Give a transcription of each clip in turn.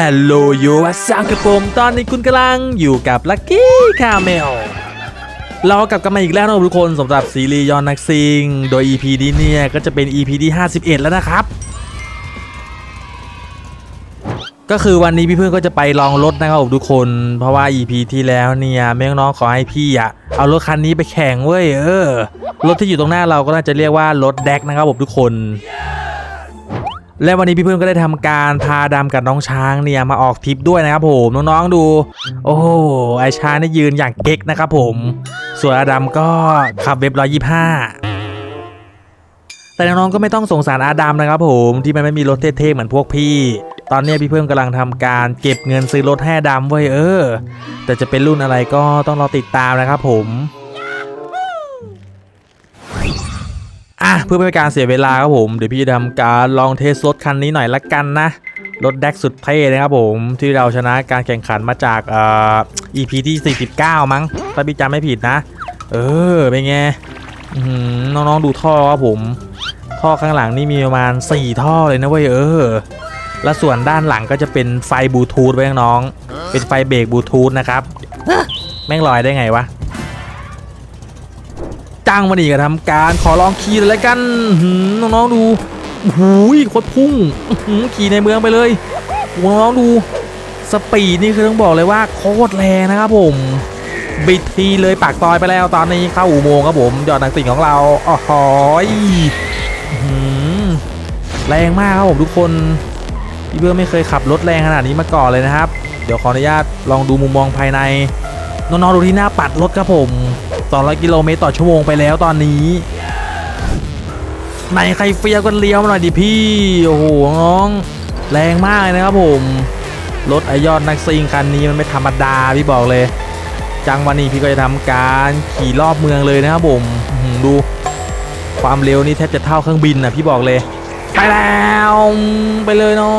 ฮัลโหลโยวัสซังกับผมตอนนี้คุณกำลังอยู่กับลักกี้คาเมลเรากลับกันมาอีกแล้วนะทุกคนสำหรับซีรีส์ยอนนักซิง โดย EP นี้เนี่ย ก็จะเป็น EP ที่ 51 แล้วนะครับ ก็คือวันนี้พี่เพื่อนก็จะไปลองรถนะครับทุกคน เพราะว่า EP ที่แล้วเนี่ยแม่งน้องขอให้พี่อะเอารถคันนี้ไปแข่งเว้ยเออรถที่อยู่ตรงหน้าเราก็น่าจะเรียกว่ารถแดกนะครับผมทุกคน และวันนี้พี่เพื่อนก็ได้ทำการพาดำกับน้องช้างเนี่ยมาออกทริปด้วยนะครับผมน้องๆดู โอ้โหไอช้างนี่ยืนอย่างเก๊กนะครับผม ส่วนอาดัมก็ขับเว็บร้อยยี่ห้าแต่น้องๆก็ไม่ต้องสงสารอาดัมนะครับผมที่มันไม่มีรถเท่ๆเหมือนพวกพี่ ตอนนี้พี่เพิ่มกำลังทำการเก็บเงินซื้อรถให้ดัมไว้เออ แต่จะเป็นรุ่นอะไรก็ต้องรอติดตามนะครับผม อะเพื่อไม่เป็นการเสียเวลาครับผม เดี๋ยวพี่จะทำการลองเทสรถคันนี้หน่อยละกันนะ รถแดกสุดเท่นะครับผมที่เราชนะการแข่งขันมาจากเอ่อ EP ที่ 49 มั้งถ้าพี่จำไม่ผิดนะ เออเป็นไงน้องๆดูท่อครับผม ท่อข้างหลังนี่มีประมาณ 4 ท่อเลยนะเว้ยเออแล้วส่วนด้านหลังก็จะเป็นไฟบลูทูธไว้น้องๆเป็นไฟเบรกบลูทูธนะครับ แม่งลอยได้ไงวะ จ้างมาดีกับทำการขอลองขี่เลยกันน้องๆดูโอ้โคตรพุ่งขี่ในเมืองไปเลยน้องๆดูสปีดนี่คือต้องบอกเลยว่าโคตรแรงนะครับผมบิดทีเลยปากซอยไปแล้วตอนนี้เข้าอุโมงครับผมยอดนักสิ่งของเราอ๋อหอยอื้อหือแรงมากครับผมทุกคนพี่เบอร์ไม่เคยขับรถแรงขนาดนี้มาก่อนเลยนะครับ เดี๋ยวขออนุญาตลองดูมุมมองภายใน น้องๆดูที่หน้าปัดรถครับผม200กิโลเมตรต่อชั่วโมงไปแล้วตอนนี้ไหนใครเฟียกันเลี้ยวหน่อยดิพี่โอ้โหน้องแรงมากเลยนะครับผม รถไอยอดนักซิงคันนี้มันไม่ธรรมดาพี่บอกเลย จังวันนี้พี่ก็จะทำการขี่รอบเมืองเลยนะครับผมดูความเร็วนี่แทบจะเท่าเครื่องบินนะพี่บอกเลย ไปแล้วไปเลยน้อ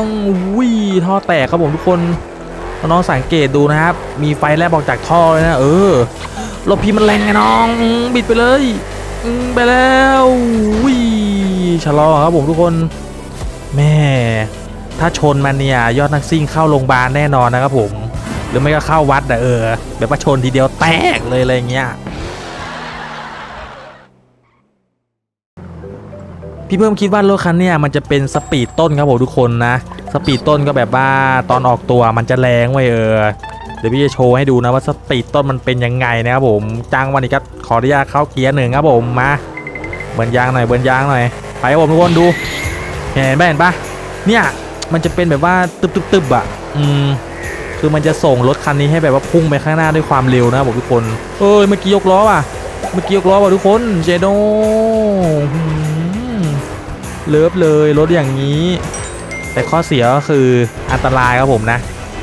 งอุ้ยท่อแตกครับผมทุกคน น้องสังเกตดูนะครับ มีไฟแลบออกจากท่อเลยนะ เออรถพี่มันแรงไงน้อง บิดไปเลยไปแล้ววิชะลอครับผมทุกคน แม่ ถ้าชนมันเนี่ย ยอดนักซิ่งเข้าโรงพยาบาลแน่นอนนะครับผม หรือไม่ก็เข้าวัดนะเออ แบบว่าชนทีเดียวแตกเลยอะไรเงี้ย พี่เพิ่มคิดว่ารถคันเนี่ยมันจะเป็นสปีดต้นครับผมทุกคนนะ สปีดต้นก็แบบว่าตอนออกตัวมันจะแรงไว้เออเดี๋ยวพี่จะโชว์ให้ดูนะว่าสปีดต้นมันเป็นยังไงนะครับผมจ้างวันนี้ก็ขออนุญาตเข้าเกียร์หนึ่งครับผมมาเบิร์นยางหน่อยเบิร์นยางหน่อยไปครับผมทุกคนดูเห็นไหมเห็นปะเนี่ยมันจะเป็นแบบว่าตึบตึบตึบอะอืมคือมันจะส่งรถคันนี้ให้แบบว่าพุ่งไปข้างหน้าด้วยความเร็วนะครับผมทุกคนเอ้ยเมื่อกี้ยกล้อว่ะเมื่อกี้ยกล้อว่ะทุกคนเจโดหืม เลิฟเลยรถอย่างนี้ แต่ข้อเสียก็คืออันตรายครับผมนะ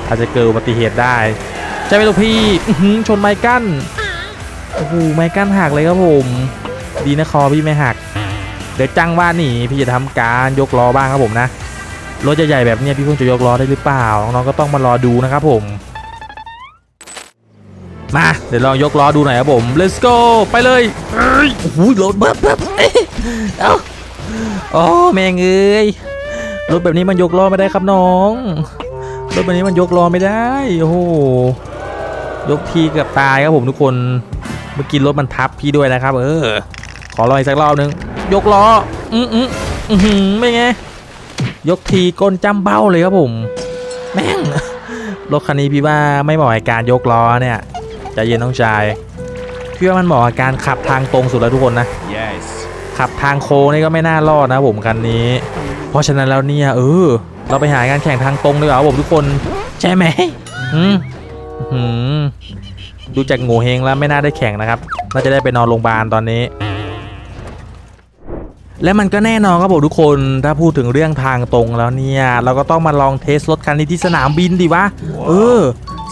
อาจจะเกิดอุบัติเหตุได้ใช่ไหมลูกพี่ชนไม้กั้นโอ้โหไม้กั้นหักเลยครับผม ดีนะคอพี่ไม่หัก เดี๋ยวจังว่านี่พี่จะทำการยกล้อบ้างครับผมนะรถใหญ่ๆแบบนี้พี่คงจะยกล้อได้หรือเปล่าน้องๆก็ต้องมารอดูนะครับผมมาเดี๋ยวลองยกล้อดูหน่อยครับผม let's go ไปเลยอ้ยโอ้โหรถเบิบเบิบเอ้ยเอ้า โอ้แม่งเอ้ยรถแบบนี้มันยกล้อไม่ได้ครับน้องรถแบบนี้มันยกล้อไม่ได้โอ้โหยกทีเกือบตายครับผมทุกคนเมื่อกี้รถมันทับพี่ด้วยนะครับ เออ ขอรออีกสักรอบนึงยกล้ออืมอืมอือหือไม่ไงยกทีก้นจ้ำเบ้าเลยครับผม แม่งรถคันนี้พี่ว่าไม่เหมาะกับการยกล้อเนี่ยใจเย็นน้องชายพี่ว่ามันเหมาะกับการขับทางตรงสุดแล้วทุกคนนะ Yes. ขับทางโค้งนี่ก็ไม่น่ารอดนะผมคันนี้ เพราะฉะนั้นแล้วเนี่ยเออเราไปหางานแข่งทางตรงดีกว่าครับผมทุกคนใช่ไหมอืมอืมดูจากโง่เฮงแล้วไม่น่าได้แข่งนะครับน่าจะได้ไปนอนโรงพยาบาลตอนนี้ และมันก็แน่นอนครับผมทุกคนถ้าพูดถึงเรื่องทางตรงแล้วเนี่ย เราก็ต้องมาลองเทสรถคันนี้ที่สนามบินดิวะ เออ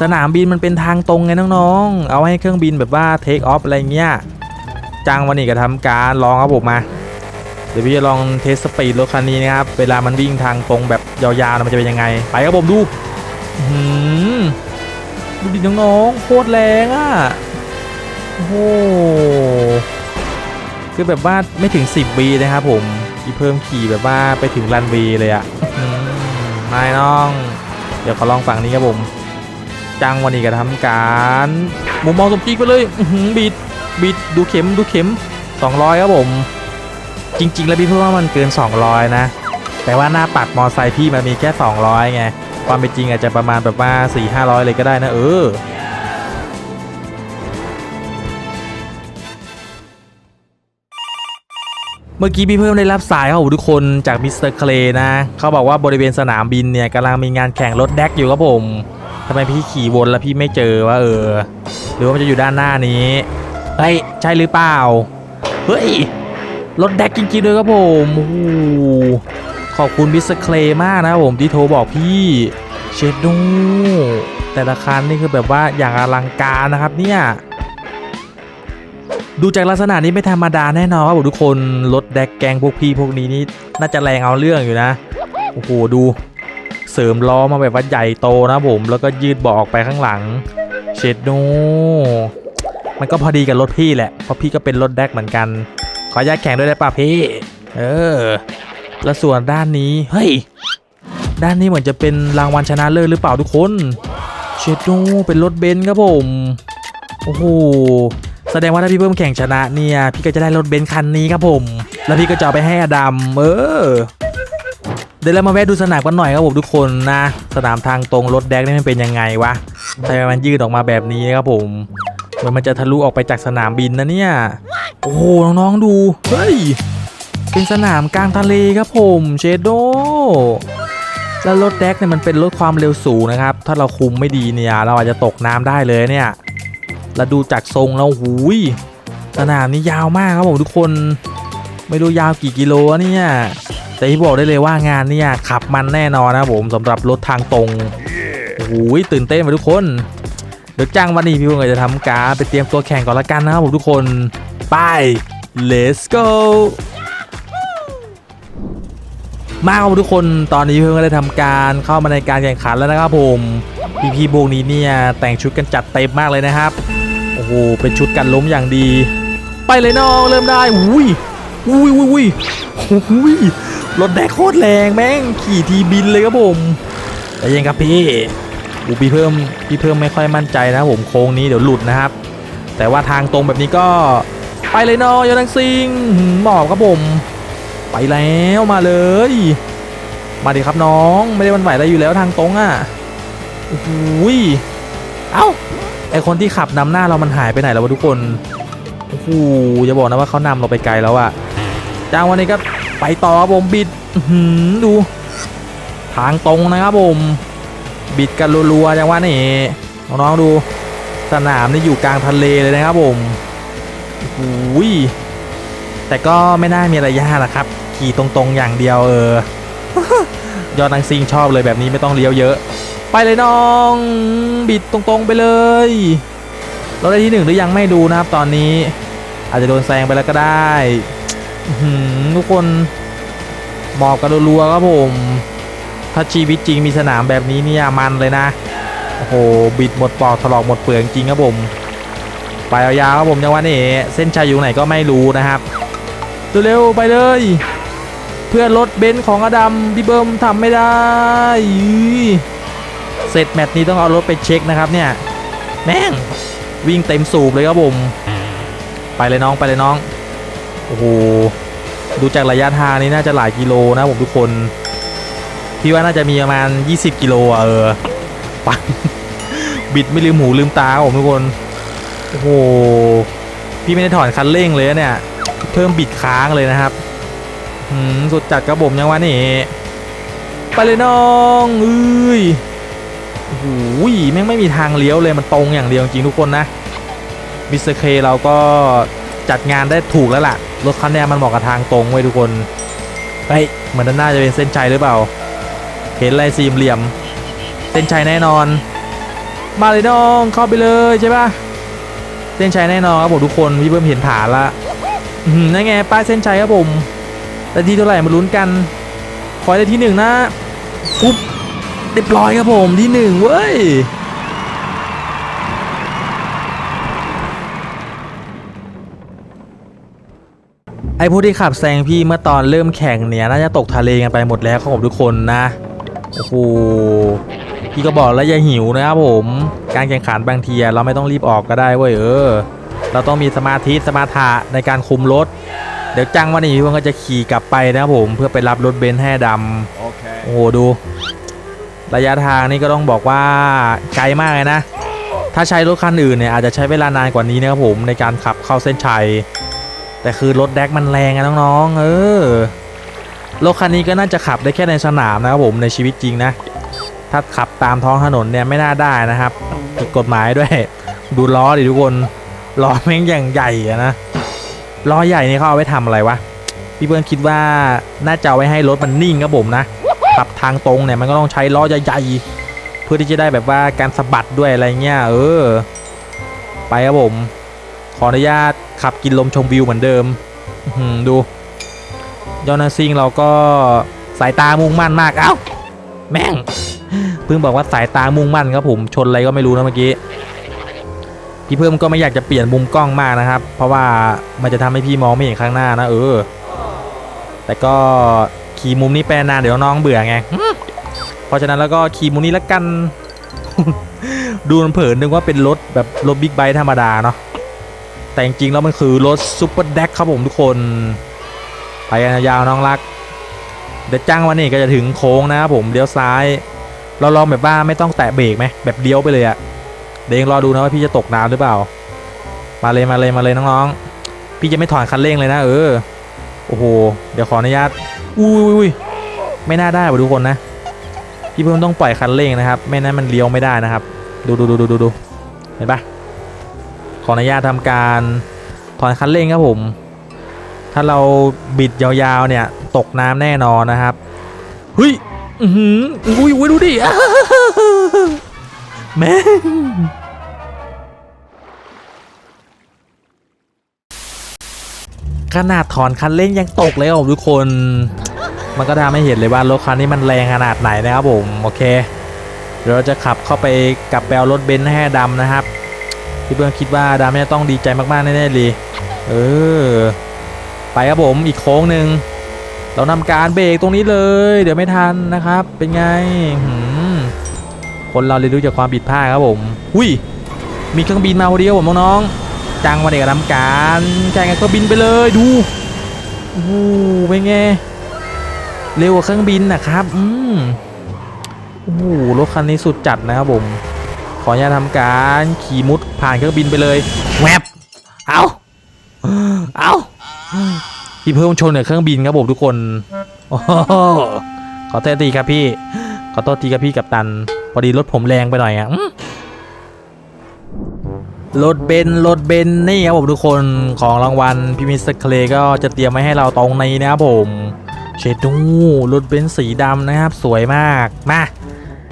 สนามบินมันเป็นทางตรงไงน้องๆ เอาให้เครื่องบินแบบว่าเทคออฟอะไรเงี้ย จ้างวันนี้ก็ทำการลองครับผมมา เดี๋ยวพี่จะลองเทสสปีดรถคันนี้นะครับ เวลามันวิ่งทางตรงแบบยาวๆมันจะเป็นยังไง ไปครับผมดูดูดิน้องๆโคตรแรงอะ โอ้โห คือแบบว่าไม่ถึง 10วีนะครับผมที่เพิ่มขี่แบบว่าไปถึงรันเวย์เลยอะอื้อหือไม่น้อง เดี๋ยวขอลองฝั่งนี้ครับผม จังวันนี้ก็ทำการมุมมองสมจริงไปเลยบิด บิดดูเข็มดูเข็ม 200 ครับผม จริง ๆ แล้วพี่พูดว่ามันเกิน 200 นะ แต่ว่าหน้าปัดมอไซค์พี่มันมีแค่ 200 ไง ความเป็นจริงอาจจะประมาณแบบว่า 4 500 เลยก็ได้นะเออเมื่อกี้พี่เพิ่มได้รับสายครับทุกคนจากมิสเตอร์เคลนะ เขาบอกว่าบริเวณสนามบินเนี่ยกำลังมีงานแข่งรถแดกอยู่ครับผมทำไมพี่ขี่วนแล้วพี่ไม่เจอวะเออ หรือว่ามันจะอยู่ด้านหน้านี้ เฮ้ยใช่หรือเปล่า เฮ้ย รถแดกจริงๆเลยครับผมโอ้โหขอบคุณมิสเคลมากนะผมที่โทรบอกพี่เชดดูแต่ละคันนี่คือแบบว่าอย่างอลังการนะครับเนี่ย ดูจากลักษณะนี้ไม่ธรรมดาแน่นอนครับผมทุกคนรถแดกแกงพวกพี่พวกนี้นี่น่าจะแรงเอาเรื่องอยู่นะโอ้โหดูเสริมล้อมาแบบว่าใหญ่โตนะผมแล้วก็ยืดเบาะออกไปข้างหลัง เชดโน มันก็พอดีกับรถพี่แหละ เพราะพี่ก็เป็นรถแดกเหมือนกัน ขออนุญาตแข่งด้วยได้ป่ะพี่ เออ แล้วส่วนด้านนี้ เฮ้ย ด้านนี้เหมือนจะเป็นรางวัลชนะเลิศหรือเปล่าทุกคน เชดโนเป็นรถเบนซ์ครับผม โอ้โห แสดงว่าถ้าพี่เพิ่มแข่งชนะเนี่ย พี่ก็จะได้รถเบนซ์คันนี้ครับผม แล้วพี่ก็จะเอไปให้อดัม เออเดี๋ยวเรามาแวะดูสนามกันหน่อยครับผมทุกคนนะ สนามทางตรงรถแดกนี่มันเป็นยังไงวะทำไมมันยืดออกมาแบบนี้ครับผม มือนมันจะทะลุออกไปจากสนามบินนะเนี่ย โอ้โหน้องๆดู เฮ้ย เป็นสนามกลางทะเลครับผมเชโดแล้วรถแดกเนี่ยมันเป็นรถความเร็วสูงนะครับ ถ้าเราคุมไม่ดีเนี่ย เราอาจจะตกน้ำได้เลยเนี่ย แล้วดูจากทรงแล้วหูย สนามนี้ยาวมากครับผมทุกคน ไม่รู้ยาวกี่กิโลเนี่ย แต่ที่บอกได้เลยว่างานเนี่ยขับมันแน่นอนนะผมสำหรับรถทางตรงโอ้โหตื่นเต้นไปทุกคน เดี๋ยวจ้างวันนี้พี่พงศ์จะทำการไปเตรียมตัวแข่งก่อนละกันนะครับผมทุกคนไป let's go มาครับทุกคนตอนนี้เพิ่งได้ทำการเข้ามาในการแข่งขันแล้วนะครับผมพี่พี่ๆพวกนี้เนี่ยแต่งชุดกันจัดเต็มมากเลยนะครับโอ้โหเป็นชุดกันล้มอย่างดี ไปเลยน้องเริ่มได้อุ้ยอุ้ยอุ้ยอุ้ยอุ้ยรถแดกโคตรแรงแม่งขี่ทีบินเลยครับผมแต่ยังครับพี่ อูพี่เพิ่มพี่เพิ่มไม่ค่อยมั่นใจนะผมโค้งนี้เดี๋ยวหลุดนะครับ แต่ว่าทางตรงแบบนี้ก็ไปเลยน้อยอดังซิงหมอบครับผมไปแล้วมาเลย มาดิครับน้องไม่ได้วันไหวอะไรอยู่แล้วทางตรงอะโอ้โหยเอ้าไอคนที่ขับนำหน้าเรามันหายไปไหนแล้ววะทุกคนโอ้โหอย่าบอกนะว่าเขานำเราไปไกลแล้วอะจ้างวันนี้ก็ไปต่อครับผมบิดหือดู ทางตรงนะครับผม บิดกันรัวๆจังว่านี่น้องๆดูสนามนี่อยู่กลางทะเลเลยนะครับผมโอ้ยแต่ก็ไม่น่ามีอะไรยากนะครับ ขี่ตรงๆอย่างเดียวเออยอดนังซิงชอบเลยแบบนี้ไม่ต้องเลี้ยวเยอะ ไปเลยน้อง บิดตรงๆไปเลย เราได้ที่หนึ่งหรือยังไม่ดูนะครับตอนนี้ อาจจะโดนแซงไปแล้วก็ได้ทุกคนหมอบกันรัวๆครับผม ถ้าชีวิตจริงมีสนามแบบนี้เนี่ยมันเลยนะ โอ้โห บิดหมดปอกถลอกหมดเปลือกจริงครับผม ไปยาวๆครับผมจังหวะนี้เส้นชัยอยู่ไหนก็ไม่รู้นะครับเร็วๆไปเลย เพื่อนรถเบนซ์ของอดัมพี่เบิมทำไม่ได้ เสร็จแมตช์นี้ต้องเอารถไปเช็คนะครับเนี่ย แม่งวิ่งเต็มสูบเลยครับผม ไปเลยน้องไปเลยน้อง โอ้โห ดูจากระยะทางนี้น่าจะหลายกิโลนะผมทุกคน พี่ว่าน่าจะมีประมาณ 20 กิโลอะเออปังบิดไม่ลืมหูลืมตาผมทุกคนโอ้โหพี่ไม่ได้ถอนคันเร่งเลยเนี่ย เพิ่มบิดค้างเลยนะครับหืมสุดจัดกระผมยังวะนี่ไปเลยน้องเอ้ยโอ้โหแม่งไม่มีทางเลี้ยวเลยมันตรงอย่างเดียวจริงทุกคนนะมิสเตอร์เคเราก็จัดงานได้ถูกแล้วล่ะ รถคันนี้มันเหมาะกับทางตรงไว้ยทุกคนเฮ้ยเหมือนด้านหน้าจะเป็นเส้นชัยหรือเปล่า เห็นอะไรสี่เหลี่ยม เส้นชัยแน่นอน มาเลยน้องเข้าไปเลยใช่ปะเส้นชัยแน่นอนครับผมทุกคนพี่เพิ่มเห็นฐานละนั่นไงป้ายเส้นชัยครับผมแต่ที่เท่าไหร่มาลุ้นกันขอได้ที่หนึ่งนะปุ๊บเรียบร้อยครับผมที่หนึ่งเว้ยไอพวกที่ขับแซงพี่เมื่อตอนเริ่มแข่งเนี่ยน่าจะตกทะเลกันไปหมดแล้วครับผมทุกคนนะ โอ้โหพี่ก็บอกแล้วอย่าหิวนะครับผม การแข่งขันบางทีอะเราไม่ต้องรีบออกก็ได้เว้ยเออ เราต้องมีสมาธิสมาธะในการคุมรถ เดี๋ยวจังวันนี้พี่เพิ่งก็จะขี่กลับไปนะครับผมเพื่อไปรับรถเบนซ์แห่ดำ Okay. โอ้โหดู ระยะทางนี่ก็ต้องบอกว่าไกลมากเลยนะ ถ้าใช้รถคันอื่นเนี่ยอาจจะใช้เวลานานกว่านี้นะครับผมในการขับเข้าเส้นชัย แต่คือรถแดกมันแรงอะน้องๆเออ รถคันนี้ก็น่าจะขับได้แค่ในสนามนะครับผมในชีวิตจริงนะ ถ้าขับตามท้องถนนเนี่ยไม่น่าได้นะครับผิดกฎหมายด้วย ดูล้อดิทุกคนล้อแม่งอย่างใหญ่อะนะล้อใหญ่นี่เขาเอาไว้ทำอะไรวะพี่เพื่อนคิดว่าน่าจะเอาไว้ให้รถมันนิ่งครับผมนะขับทางตรงเนี่ยมันก็ต้องใช้ล้อใหญ่ๆเพื่อที่จะได้แบบว่าการสะบัดด้วยอะไรเงี้ยเออ ไปครับผมขออนุญาตขับกินลมชมวิวเหมือนเดิมดู ยอนาซิงเราก็สายตามุ่งมั่นมากเอ้าแม่งเพิ่งบอกว่าสายตามุ่งมั่นครับผมชนอะไรก็ไม่รู้นะเมื่อกี้พี่เพิ่มก็ไม่อยากจะเปลี่ยนมุมกล้องมากนะครับ เพราะว่ามันจะทำให้พี่มองไม่เห็นข้างหน้านะเออ แต่ก็ขี่มุมนี้ไปนานเดี๋ยวน้องเบื่อไงเพราะฉะนั้นแล้วก็ขี่มุมนี้แล้วกัน ดูมันเผินนึกว่าเป็นรถแบบรถบิ๊กไบค์ธรรมดาเนาะแต่จริงๆแล้วมันคือรถซูเปอร์แดกครับผมทุกคน ไปกันยาวน้องรัก เดี๋ยวจ้างวันนี้ก็จะถึงโค้งนะครับผมเลี้ยวซ้าย เราลองแบบว่าไม่ต้องแตะเบรกไหมแบบเลี้ยวไปเลยอะเดี๋ยวยังรอดูนะว่าพี่จะตกน้ำหรือเปล่า มาเลยมาเลยมาเลยน้องๆ พี่จะไม่ถอนคันเร่งเลยนะ เออ โอ้โห เดี๋ยวขออนุญาต อุ้ยอุ้ยไม่น่าได้ว่ะทุกคนนะ พี่เพิ่มต้องปล่อยคันเร่งนะครับ ไม่นั้นมันเลี้ยวไม่ได้นะครับ ดูดูดูดูดูดูเห็นปะขออนุญาตทำการถอนคันเร่งครับผม ถ้าเราบิดยาวๆเนี่ยตกน้ำแน่นอนนะครับเฮ้ยอือหืออุ้ยอุ้ยดูดิแม่ขนาดถอนคันเร่งยังตกเลยครับทุกคน มันก็ทำให้เห็นเลยว่ารถคันนี้มันแรงขนาดไหนนะครับผม โอเค เดี๋ยวเราจะขับเข้าไปกับแปลรถเบนซ์แห่ดำนะครับ พี่เพื่อนคิดว่าดำเนี่ยต้องดีใจมากๆแน่ๆเลย เออ ไปครับผมอีกโค้งหนึ่งเรานำการเบรกตรงนี้เลย เดี๋ยวไม่ทันนะครับ เป็นไงคนเราเรียนรู้จากความผิดพลาดครับผมหุยมีเครื่องบินมาพอดีครับผมน้องๆจังมาเด็กทำการแข่งกับเครื่องบินไปเลยดูโอ้โหเป็นไงเร็วกว่าเครื่องบินนะครับอืมโอ้โหรถคันนี้สุดจัดนะครับผมขออนุญาตทำการขี่มุดผ่านเครื่องบินไปเลยแวบ เอาเอา พี่เพิ่มชนกับเครื่องบินครับผมทุกคนโอ้ขอโทษทีครับพี่ ขอโทษทีครับพี่กับตัน พอดีรถผมแรงไปหน่อยอะรถเบนรถเบนนี่ครับผมทุกคนของรางวัลพี่มิสเตอร์เคลก็จะเตรียมไว้ให้เราตรงในนะครับผมเชดูรถเบนสีดำนะครับ สวยมากมา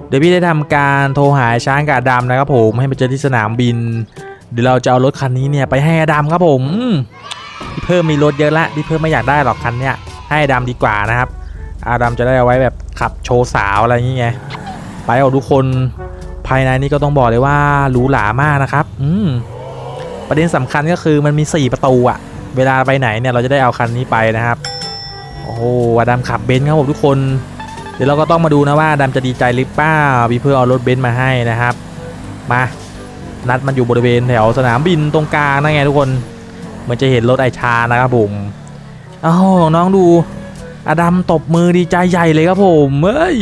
เดี๋ยวพี่ได้ทำการโทรหาช้างกับดำนะครับผมให้ไปเจอที่สนามบิน เดี๋ยวเราจะเอารถคันนี้เนี่ยไปให้อดำครับผมอืม พี่เพิ่มมีรถเยอะละพี่เพิ่มไม่อยากได้หรอกคันเนี้ยให้อดำดีกว่านะครับอดำจะได้เอาไว้แบบขับโชว์สาวอะไรอย่างเงี้ยไปเอาทุกคนภายในนี่ก็ต้องบอกเลยว่าหรูหรามากนะครับ อืมประเด็นสำคัญก็คือมันมี 4 ประตูอะเวลาไปไหนเนี่ยเราจะได้เอาคันนี้ไปนะครับ โอ้โหอดัมขับเบนซ์ครับผมทุกคน เดี๋ยวเราก็ต้องมาดูนะว่าอดัมจะดีใจหรือเปล่าพี่เพื่อเอารถเบนซ์มาให้นะครับ มา นัดมันอยู่บริเวณแถวสนามบินตรงกลางนั่นไงทุกคน มือนจะเห็นรถไอชานะครับผมอ้าน้องดู อดัมตบมือดีใจใหญ่เลยครับผมเฮ้ย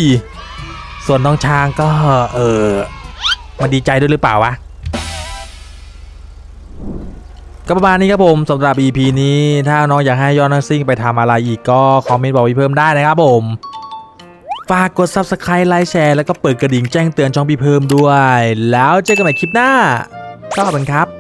ส่วนน้องช้างก็เออมันดีใจด้วยหรือเปล่าวะก็ประมาณนี้ครับผมสำหรับ EP นี้ถ้าน้องอยากให้ยอดนักซิ่งไปทำอะไรอีกก็คอมเมนต์บอกพี่เพิ่มได้นะครับผมฝากกด Subscribe ไลค์แชร์ แล้วก็เปิดกระดิ่งแจ้งเตือนช่องพี่เพิ่มด้วย แล้วเจอกันใหม่คลิปหน้าขอบคุณครับ